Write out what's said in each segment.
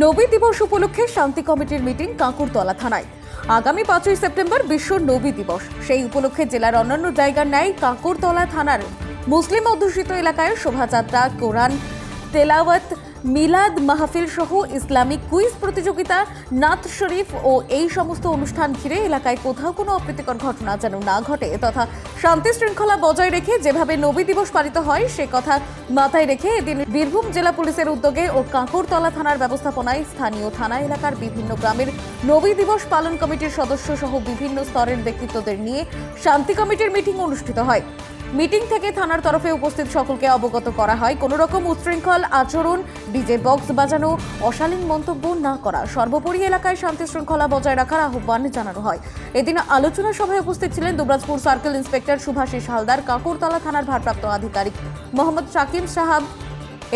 নবী দিবস উপলক্ষে শান্তি কমিটির মিটিং কাঁকুরতলা থানায়। আগামী পাঁচই সেপ্টেম্বর বিশ্ব নবী দিবস। সেই উপলক্ষে জেলার অন্যান্য জায়গার ন্যায় কাঁকুরতলা থানার মুসলিম অধ্যুষিত এলাকায় শোভাযাত্রা, কোরআন, তেলাওয়াত মিলাদ মাহফিল সহ ইসলামিক কুইজ প্রতিযোগিতা নাথ শরীফ ও এই সমস্ত অনুষ্ঠান ঘিরে এলাকায় কোথাও কোনো অপ্রীতিকর ঘটনা যেন না ঘটে তথা শান্তি শৃঙ্খলা বজায় রেখে যেভাবে নবী দিবস পালিত হয়, সে কথা মাথায় রেখে এদিন বীরভূম জেলা পুলিশের উদ্যোগে ও কাঁকুরতলা থানার ব্যবস্থাপনায় স্থানীয় থানা এলাকার বিভিন্ন গ্রামের নবী দিবস পালন কমিটির সদস্য সহ বিভিন্ন স্তরের ব্যক্তিত্বদের নিয়ে শান্তি কমিটির মিটিং অনুষ্ঠিত হয়। মিটিং থেকে থানার তরফে উপস্থিত সকলকে অবগত করা হয়। কোনো রকম উচ্ছৃঙ্খল আচরণ, ডিজে বক্স বাজানো, অশালীন মন্তব্য না করা, সর্বোপরি এলাকায় শান্তি শৃঙ্খলা বজায় রাখার আহ্বান জানানো হয়। এদিন আলোচনা সভায় উপস্থিত ছিলেন দুবরাজপুর সার্কেল ইন্সপেক্টর সুভাষিস হালদার, কাকুরতলা থানার ভারপ্রাপ্ত আধিকারিক মোহাম্মদ শাকিম সাহাব,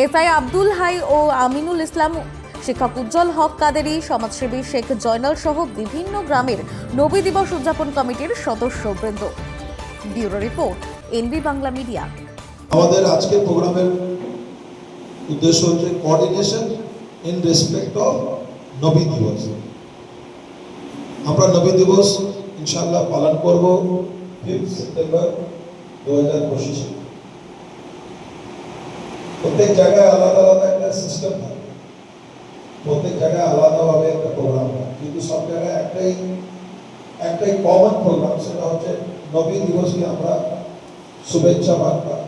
এসআই আব্দুল হাই ও আমিনুল ইসলাম, শিক্ষক উজ্জ্বল হক কাদেরি, সমাজসেবী শেখ জয়নাল সহ বিভিন্ন গ্রামের নবী দিবস উদযাপন কমিটির সদস্যবৃন্দ। Bureau report. NB Bangla media. আমাদের আজকের প্রোগ্রামের উদ্দেশ্য হচ্ছে কোঅর্ডিনেশন ইন রেসপেক্ট অফ নবী দিবস। আমরা নবী দিবস ইনশাআল্লাহ পালন করব ফিফথ সেপ্টেম্বর দু হাজার পঁচিশে। প্রত্যেক জায়গায় আলাদা আলাদা একটা সিস্টেম থাকে। প্রত্যেক জায়গায় আলাদাভাবে একটা প্রোগ্রাম হয় কিন্তু সব জায়গায় একটাই একটাই কমন প্রোগ্রাম সেটা হচ্ছে নবী দিবসকে আমরা शुभेच्छा मागतात